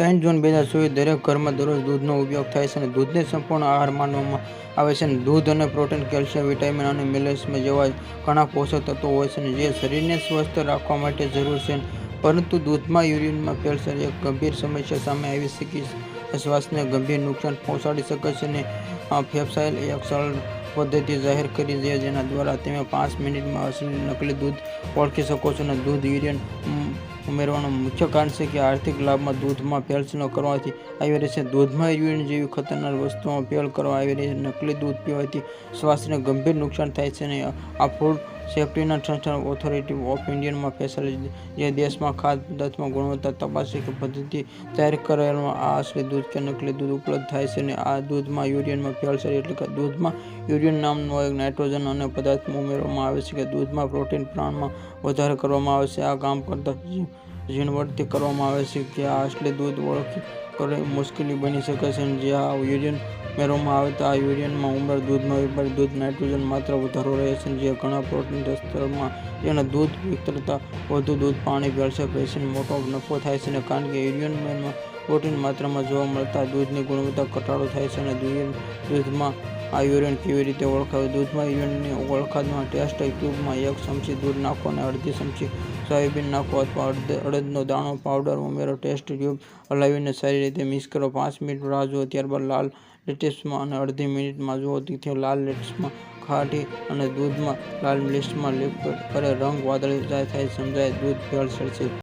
ત્રણ જૂન બે હજાર ચોવીસ દરેક ઘરમાં દરરોજ દૂધનો ઉપયોગ થાય છે અને દૂધને સંપૂર્ણ આહાર માનવામાં આવે છે અને દૂધ અને પ્રોટીન, કેલ્શિયમ, વિટામિન અને મિનરલ્સમાં જેવા ઘણા પોષક તત્વો હોય છે અને જે શરીરને સ્વસ્થ રાખવા માટે જરૂર છે. પરંતુ દૂધમાં યુરિનમાં કેલ્શિયમ એક ગંભીર સમસ્યા સામે આવી શકી શ્વાસને ગંભીર નુકસાન પહોંચાડી શકે છે અને ફેફસાયેલ એક સરળ પદ્ધતિ જાહેર કરી છે જેના દ્વારા તમે પાંચ મિનિટમાં અસલી નકલી દૂધ ઓળખી શકો છો અને દૂધ યુરિયન ઉમેરવાનું મુખ્ય કારણ છે કે આર્થિક લાભમાં દૂધમાં ભેળસેળ કરવાથી આવી રહી છે. દૂધમાં યુરિન જેવી ખતરનાક વસ્તુઓમાં ભેળ કરવા આવી રહી છે. નકલી દૂધ પીવાથી સ્વાસ્થ્યને ગંભીર નુકસાન થાય છે અને આ ફૂડ સેફ્ટીના સંસ્થાન ઓથોરિટી ઓફ ઇન્ડિયામાં ફેસલ જે દેશમાં ખાદ્ય પદાર્થમાં ગુણવત્તા તપાસી કે પદ્ધતિ તૈયાર કરેલમાં આ અસલી દૂધ કે નકલી દૂધ ઉપલબ્ધ થાય છે અને આ દૂધમાં યુરિયનમાં ફેલસર એટલે કે દૂધમાં યુરિયન નામનો એક નાઇટ્રોજન અને પદાર્થમાં ઉમેરવામાં આવે છે કે દૂધમાં પ્રોટીન પ્રમાણમાં વધારો કરવામાં આવે છે. આ કામ કરતા ઝીણવટથી કરવામાં આવે છે કે આ અસલી દૂધ ઓળખી કરે મુશ્કેલી બની શકે છે જે આ યુરિયન ઉમેરવામાં આવે તો આ યુરિયનમાં ઉંમર, દૂધમાં વિભાજિત દૂધ નાઇટ્રોજન માત્ર વધારો રહે છે જે ઘણા પ્રોટીન સ્તરમાં જેને દૂધ વિતરતા વધુ દૂધ, પાણી ભેળસેળ પેશીને મોટો નફો થાય છે કારણ કે યુરિયનમાં પ્રોટીન માત્રામાં જોવા મળતા દૂધની ગુણવત્તા ઘટાડો થાય છે અને દૂધમાં આ યુરિન કેવી રીતે ઓળખાવે દૂધમાં યુરિનની ઓળખાતમાં ટેસ્ટ ટ્યુબમાં એક ચમચી દૂધ નાખો અને અડધી ચમચી સોયાબીન નાખો અથવા અડદનો દાણો પાવડર ઉમેરો. ટેસ્ટ ટ્યુબ હલાવીને સારી રીતે મિક્સ કરો. પાંચ મિનિટ રાહ જુઓ, ત્યારબાદ લાલ લેટેસ્ટમાં અને અડધી મિનિટમાં જુઓ. તેથી લાલ લેટેસ્ટમાં ખાટી અને દૂધમાં લાલ લિસ્ટમાં લિપ કરે. રંગ વાદળી થાય, સમજાય. દૂધ ભેળસેળ છે